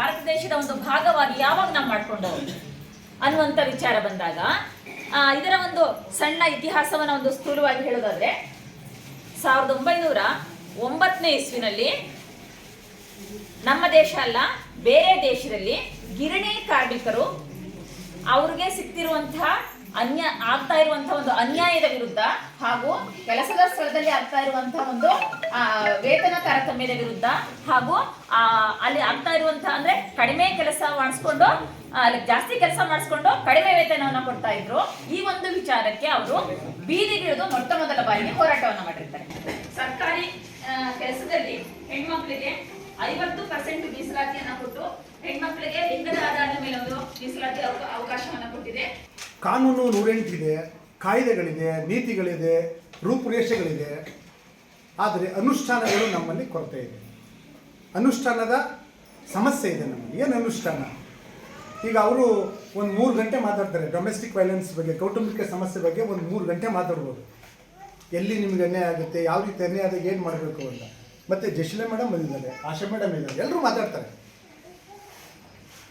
ಭಾರತ ದೇಶದ ಒಂದು ಭಾಗವಾಗಿ ಯಾವಾಗ ನಾವು ಮಾಡ್ಕೊಂಡು ಅನ್ನುವಂಥ ವಿಚಾರ ಬಂದಾಗ ಇದರ ಒಂದು ಸಣ್ಣ ಇತಿಹಾಸವನ್ನು ಒಂದು ಸ್ಥೂಲವಾಗಿ ಹೇಳೋದಾದ್ರೆ, ಸಾವಿರದ ಒಂಬೈನೂರ ಒಂಬತ್ತನೇ ಇಸ್ವಿನಲ್ಲಿ ನಮ್ಮ ದೇಶ ಅಲ್ಲ, ಬೇರೆ ದೇಶದಲ್ಲಿ ಗಿರಣಿ ಕಾರ್ಮಿಕರು ಅವ್ರಿಗೆ ಸಿಗ್ತಿರುವಂತಹ ಅನ್ಯ ಆಗ್ತಾ ಇರುವಂತಹ ಒಂದು ಅನ್ಯಾಯದ ವಿರುದ್ಧ ಹಾಗೂ ಕೆಲಸದ ಸ್ಥಳದಲ್ಲಿ ಆಗ್ತಾ ಇರುವಂತಹ ಒಂದು ಆ, ವೇತನ ತಾರತಮ್ಯದ ವಿರುದ್ಧ ಹಾಗೂ ಆ, ಅಲ್ಲಿ ಆಗ್ತಾ ಇರುವಂತಹ ಅಂದ್ರೆ ಕಡಿಮೆ ಕೆಲಸ ಮಾಡಿಸ್ಕೊಂಡು ಅಲ್ಲಿ ಜಾಸ್ತಿ ಕೆಲಸ ಮಾಡಿಸ್ಕೊಂಡು ಕಡಿಮೆ ವೇತನವನ್ನು ಕೊಡ್ತಾ ಇದ್ರು. ಈ ಒಂದು ವಿಚಾರಕ್ಕೆ ಅವರು ಬೀದಿಗಿಳಿದು ಮೊಟ್ಟ ಮೊದಲ ಬಾರಿಗೆ ಹೋರಾಟವನ್ನು ಮಾಡಿರ್ತಾರೆ. ಸರ್ಕಾರಿ ಕೆಲಸದಲ್ಲಿ ಹೆಣ್ಮಕ್ಳಿಗೆ ಐವತ್ತು ಪರ್ಸೆಂಟ್ ಮೀಸಲಾತಿಯನ್ನ ಕೊಟ್ಟು ಹೆಣ್ಮಕ್ಳಿಗೆ ಲಿಂಗದ ಆಧಾರದ ಮೇಲೆ ಒಂದು ಮೀಸಲಾತಿ ಅವಕಾಶವನ್ನ ಕೊಟ್ಟಿದೆ. ಕಾನೂನು ನೂರೆಂಟಿದೆ, ಕಾಯ್ದೆಗಳಿದೆ, ನೀತಿಗಳಿದೆ, ರೂಪುರೇಷೆಗಳಿದೆ. ಆದರೆ ಅನುಷ್ಠಾನಗಳು ನಮ್ಮಲ್ಲಿ ಕೊರತೆ ಇದೆ. ಅನುಷ್ಠಾನದ ಸಮಸ್ಯೆ ಇದೆ ನಮ್ಮಲ್ಲಿ. ಏನು ಅನುಷ್ಠಾನ? ಈಗ ಅವರು ಒಂದು ಮೂರು ಗಂಟೆ ಮಾತಾಡ್ತಾರೆ ಡೊಮೆಸ್ಟಿಕ್ ವೈಲೆನ್ಸ್ ಬಗ್ಗೆ, ಕೌಟುಂಬಿಕ ಸಮಸ್ಯೆ ಬಗ್ಗೆ ಒಂದು ಮೂರು ಗಂಟೆ ಮಾತಾಡ್ಬೋದು. ಎಲ್ಲಿ ನಿಮ್ಗೆ ಅನ್ಯಾಯ ಆಗುತ್ತೆ, ಯಾವ ರೀತಿ ಅನ್ಯಾಯ ಆದಾಗ ಏನು ಮಾಡಬೇಕು ಅಂತ. ಮತ್ತೆ ಜಶಿಲೆ ಮೇಡಮ್ ಬಂದಿದ್ದಾರೆ ಆಶಾ ಮೇಡಮ್ ಇದ್ದಾರೆ ಎಲ್ಲರೂ ಮಾತಾಡ್ತಾರೆ.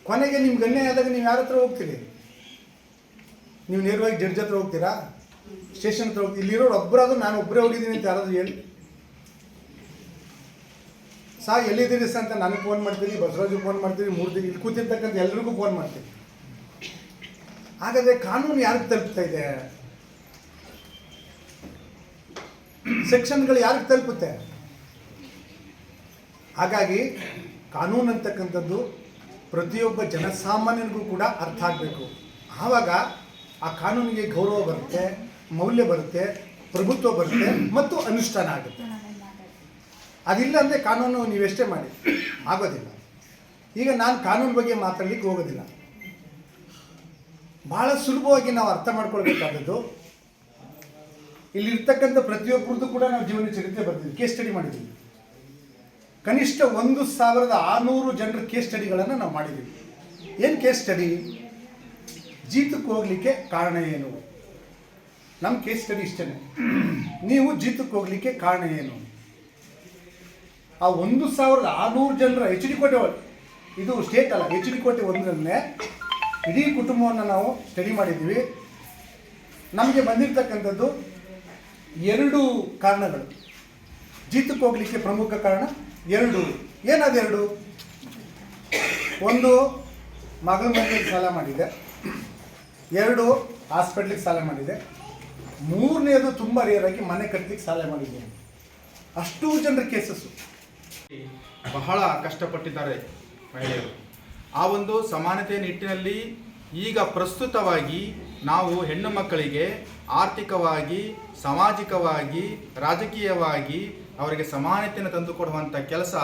ಕೊನೆಗೆ ನಿಮ್ಗೆ ಅನ್ಯಾಯ ಆದಾಗ ನೀವು ಯಾರ ಹತ್ರ ಹೋಗ್ತೀರಿ? ನೀವು ನೇರವಾಗಿ ಜಡ್ಜ್ ಹತ್ರ ಹೋಗ್ತೀರಾ? ಸ್ಟೇಷನ್ ಹತ್ರ ಹೋಗ್ತೀವಿ ಇಲ್ಲಿರೋರು ಒಬ್ಬರಾದ್ರು ನಾನು ಒಬ್ಬರೇ ಹೋಗಿದ್ದೀನಿ ಅಂತ ಯಾರಾದರೂ ಹೇಳಿ. ಸಾ ಎಲ್ಲಿದ್ದೀರಿ ಸರ್ ಅಂತ ನನಗೆ ಫೋನ್ ಮಾಡ್ತೀನಿ, ಬಸವರಾಜು ಫೋನ್ ಮಾಡ್ತೀನಿ, ಮೂರು ದಿನ ಇಲ್ಲಿ ಕೂತಿರ್ತಕ್ಕಂಥ ಎಲ್ರಿಗೂ ಫೋನ್ ಮಾಡ್ತೀನಿ. ಹಾಗಾದ್ರೆ ಕಾನೂನು ಯಾರಿಗೆ ತಲುಪ್ತಾ ಇದೆ? ಸೆಕ್ಷನ್ಗಳು ಯಾರಿಗೆ ತಲುಪುತ್ತೆ? ಹಾಗಾಗಿ ಕಾನೂನು ಅಂತಕ್ಕಂಥದ್ದು ಪ್ರತಿಯೊಬ್ಬ ಜನಸಾಮಾನ್ಯನಿಗೂ ಕೂಡ ಅರ್ಥ ಆಗಬೇಕು. ಆವಾಗ ಆ ಕಾನೂನಿಗೆ ಗೌರವ ಬರುತ್ತೆ, ಮೌಲ್ಯ ಬರುತ್ತೆ, ಪ್ರಭುತ್ವ ಬರುತ್ತೆ ಮತ್ತು ಅನುಷ್ಠಾನ ಆಗುತ್ತೆ. ಅದಿಲ್ಲ ಅಂದರೆ ಕಾನೂನು ನೀವೆಷ್ಟೇ ಮಾಡಿ, ಆಗೋದಿಲ್ಲ. ಈಗ ನಾನು ಕಾನೂನು ಬಗ್ಗೆ ಮಾತಾಡ್ಲಿಕ್ಕೆ ಹೋಗೋದಿಲ್ಲ. ಬಹಳ ಸುಲಭವಾಗಿ ನಾವು ಅರ್ಥ ಮಾಡ್ಕೊಳ್ಬೇಕಾದದ್ದು, ಇಲ್ಲಿರ್ತಕ್ಕಂಥ ಪ್ರತಿಯೊಬ್ಬರದ್ದು ಕೂಡ ನಾವು ಜೀವನ ಚರಿತ್ರೆ ಬರ್ತೀವಿ ಕೇಸ್ ಸ್ಟಡಿ ಮಾಡಿದ್ದೀವಿ. ಕನಿಷ್ಠ ಒಂದು ಸಾವಿರದ ಆರುನೂರು ಜನರ ಕೇಸ್ ಸ್ಟಡಿಗಳನ್ನು ನಾವು ಮಾಡಿದ್ದೀವಿ. ಏನು ಕೇಸ್ ಸ್ಟಡಿ ಜೀತಕ್ಕೆ ಹೋಗ್ಲಿಕ್ಕೆ ಕಾರಣ ಏನು? ನಮ್ಮ ಕೇಸ್ ಸ್ಟಡಿ ಇಷ್ಟೇ ನೀವು ಜೀತಕ್ಕೆ ಹೋಗ್ಲಿಕ್ಕೆ ಕಾರಣ ಏನು? ಆ ಒಂದು ಸಾವಿರದ ಆರುನೂರು ಜನರ ಎಚ್ ಡಿ ಕೋಟೆ ಇದು ಸ್ಟೇಟ್ ಅಲ್ಲ ಎಚ್ ಡಿ ಕೋಟೆ ಒಂದರಲ್ಲೇ ಇಡೀ ಕುಟುಂಬವನ್ನು ನಾವು ಸ್ಟಡಿ ಮಾಡಿದ್ದೀವಿ. ನಮಗೆ ಬಂದಿರತಕ್ಕಂಥದ್ದು ಎರಡು ಕಾರಣಗಳು. ಜೀತಕ್ಕೆ ಹೋಗ್ಲಿಕ್ಕೆ ಪ್ರಮುಖ ಕಾರಣ ಎರಡು. ಏನದೆರಡು ಒಂದು, ಮಗಳ ಮನೆಗೆ ಸಾಲ ಮಾಡಿದೆ. ಎರಡು ಹಾಸ್ಪಿಟ್ಲಿಗೆ ಸಾಲ ಮಾಡಿದೆ. ಮೂರನೇದು ತುಂಬ ಆಗಿ ಮನೆ ಕಟ್ಟಲಿಕ್ಕೆ ಸಾಲ ಮಾಡಿದೆ. ಅಷ್ಟು ಜನರ ಕೇಸಸ್ಸು ಬಹಳ ಕಷ್ಟಪಟ್ಟಿದ್ದಾರೆ ಮಹಿಳೆಯರು. ಆ ಒಂದು ಸಮಾನತೆಯ ನಿಟ್ಟಿನಲ್ಲಿ ಈಗ ಪ್ರಸ್ತುತವಾಗಿ ನಾವು ಹೆಣ್ಣು ಮಕ್ಕಳಿಗೆ ಆರ್ಥಿಕವಾಗಿ, ಸಾಮಾಜಿಕವಾಗಿ, ರಾಜಕೀಯವಾಗಿ ಅವರಿಗೆ ಸಮಾನತೆಯನ್ನು ತಂದುಕೊಡುವಂಥ ಕೆಲಸ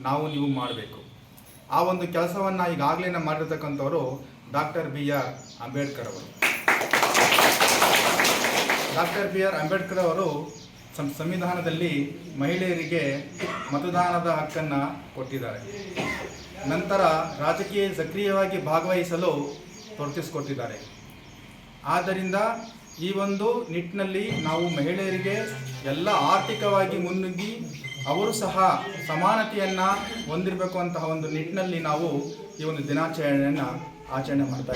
ನಾವು ನೀವು ಮಾಡಬೇಕು. ಆ ಒಂದು ಕೆಲಸವನ್ನು ಈಗಾಗಲೇ ಮಾಡಿರ್ತಕ್ಕಂಥವರು ಡಾಕ್ಟರ್ ಬಿ ಆರ್ ಅಂಬೇಡ್ಕರ್ ಅವರು. ಡಾಕ್ಟರ್ ಬಿ ಆರ್ ಅಂಬೇಡ್ಕರ್ ಅವರು ಸಂವಿಧಾನದಲ್ಲಿ ಮಹಿಳೆಯರಿಗೆ ಮತದಾನದ ಹಕ್ಕನ್ನು ಕೊಟ್ಟಿದ್ದಾರೆ. ನಂತರ ರಾಜಕೀಯ ಸಕ್ರಿಯವಾಗಿ ಭಾಗವಹಿಸಲು ತೊಡಗಿಸಿಕೊಟ್ಟಿದ್ದಾರೆ. ಆದ್ದರಿಂದ ಈ ಒಂದು ನಿಟ್ಟಿನಲ್ಲಿ ನಾವು ಮಹಿಳೆಯರಿಗೆ ಎಲ್ಲ ಆರ್ಥಿಕವಾಗಿ ಮುನ್ನುಗ್ಗಿ ಅವರು ಸಹ ಸಮಾನತೆಯನ್ನು ಹೊಂದಿರಬೇಕು ಅಂತಹ ಒಂದು ನಿಟ್ಟಿನಲ್ಲಿ ನಾವು ಈ ಒಂದು ದಿನಾಚರಣೆಯನ್ನು ಆಚರಣೆ ಮಾಡ್ತಾ